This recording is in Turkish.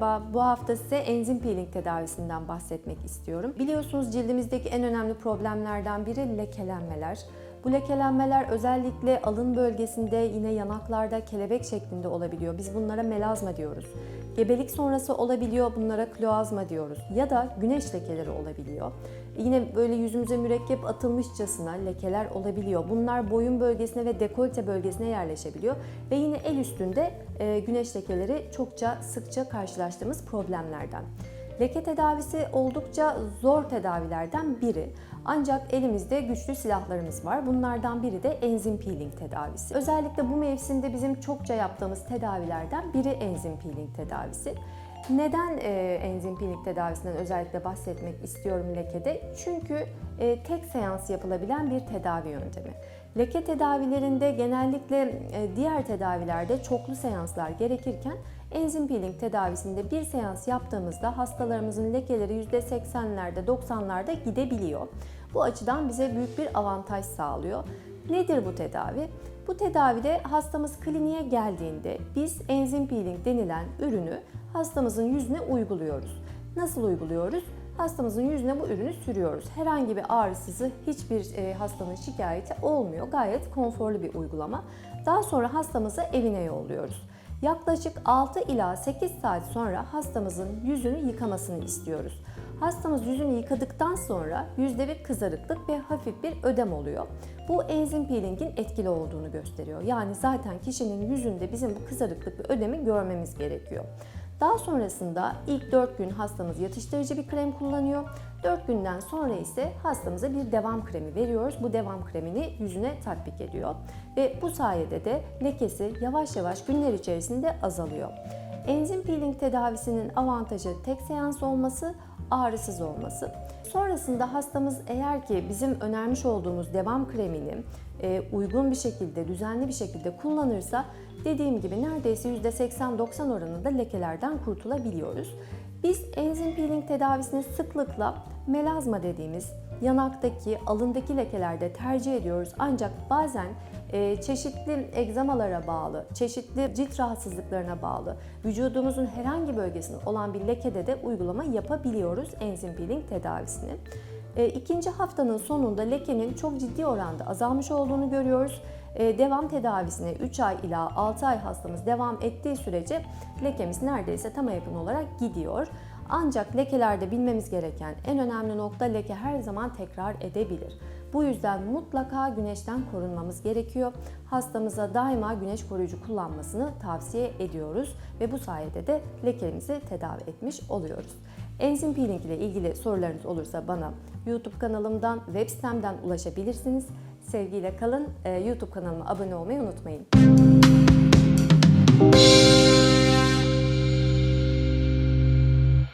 Merhaba, bu hafta size enzim peeling tedavisinden bahsetmek istiyorum. Biliyorsunuz cildimizdeki en önemli problemlerden biri lekelenmeler. Bu lekelenmeler özellikle alın bölgesinde, yine yanaklarda kelebek şeklinde olabiliyor. Biz bunlara melazma diyoruz. Gebelik sonrası olabiliyor, bunlara kloazma diyoruz. Ya da güneş lekeleri olabiliyor. Yine böyle yüzümüze mürekkep atılmışçasına lekeler olabiliyor. Bunlar boyun bölgesine ve dekolte bölgesine yerleşebiliyor. Ve yine el üstünde e, güneş lekeleri çokça sıkça karşılaştığımız problemlerden. Leke tedavisi oldukça zor tedavilerden biri. Ancak elimizde güçlü silahlarımız var. Bunlardan biri de enzim peeling tedavisi. Özellikle bu mevsimde bizim çokça yaptığımız tedavilerden biri enzim peeling tedavisi. Neden e, enzim peeling tedavisinden özellikle bahsetmek istiyorum lekede? Çünkü e, tek seans yapılabilen bir tedavi yöntemi. Leke tedavilerinde genellikle e, diğer tedavilerde çoklu seanslar gerekirken enzim peeling tedavisinde bir seans yaptığımızda hastalarımızın lekeleri %80'lerde 90'larda gidebiliyor. Bu açıdan bize büyük bir avantaj sağlıyor. Nedir bu tedavi? Bu tedavide hastamız kliniğe geldiğinde biz enzim peeling denilen ürünü hastamızın yüzüne uyguluyoruz. Nasıl uyguluyoruz? Hastamızın yüzüne bu ürünü sürüyoruz. Herhangi bir ağrısızı hiçbir e, hastanın şikayeti olmuyor. Gayet konforlu bir uygulama. Daha sonra hastamızı evine yolluyoruz. Yaklaşık 6 ila 8 saat sonra hastamızın yüzünü yıkamasını istiyoruz. Hastamız yüzünü yıkadıktan sonra yüzde bir kızarıklık ve hafif bir ödem oluyor. Bu enzim peelingin etkili olduğunu gösteriyor. Yani zaten kişinin yüzünde bizim bu kızarıklık ve ödemi görmemiz gerekiyor. Daha sonrasında ilk 4 gün hastamız yatıştırıcı bir krem kullanıyor. 4 günden sonra ise hastamıza bir devam kremi veriyoruz. Bu devam kremini yüzüne tatbik ediyor. Ve bu sayede de lekesi yavaş yavaş günler içerisinde azalıyor. Enzim peeling tedavisinin avantajı tek seans olması, ağrısız olması. Sonrasında hastamız eğer ki bizim önermiş olduğumuz devam kremini e, uygun bir şekilde, düzenli bir şekilde kullanırsa dediğim gibi neredeyse %80-90 oranında lekelerden kurtulabiliyoruz. Biz enzim peeling tedavisini sıklıkla melazma dediğimiz yanaktaki, alındaki lekelerde tercih ediyoruz. Ancak bazen çeşitli egzamalara bağlı, çeşitli cilt rahatsızlıklarına bağlı, vücudumuzun herhangi bölgesinde olan bir lekede de uygulama yapabiliyoruz enzim peeling tedavisini. E, ikinci haftanın sonunda lekenin çok ciddi oranda azalmış olduğunu görüyoruz. E, devam tedavisine 3 ay ila 6 ay hastamız devam ettiği sürece lekemiz neredeyse tam yakın olarak gidiyor. Ancak lekelerde bilmemiz gereken en önemli nokta leke her zaman tekrar edebilir. Bu yüzden mutlaka güneşten korunmamız gerekiyor. Hastamıza daima güneş koruyucu kullanmasını tavsiye ediyoruz ve bu sayede de lekemizi tedavi etmiş oluyoruz. Enzim peeling ile ilgili sorularınız olursa bana YouTube kanalımdan, web sitemden ulaşabilirsiniz. Sevgiyle kalın. Ee, YouTube kanalıma abone olmayı unutmayın.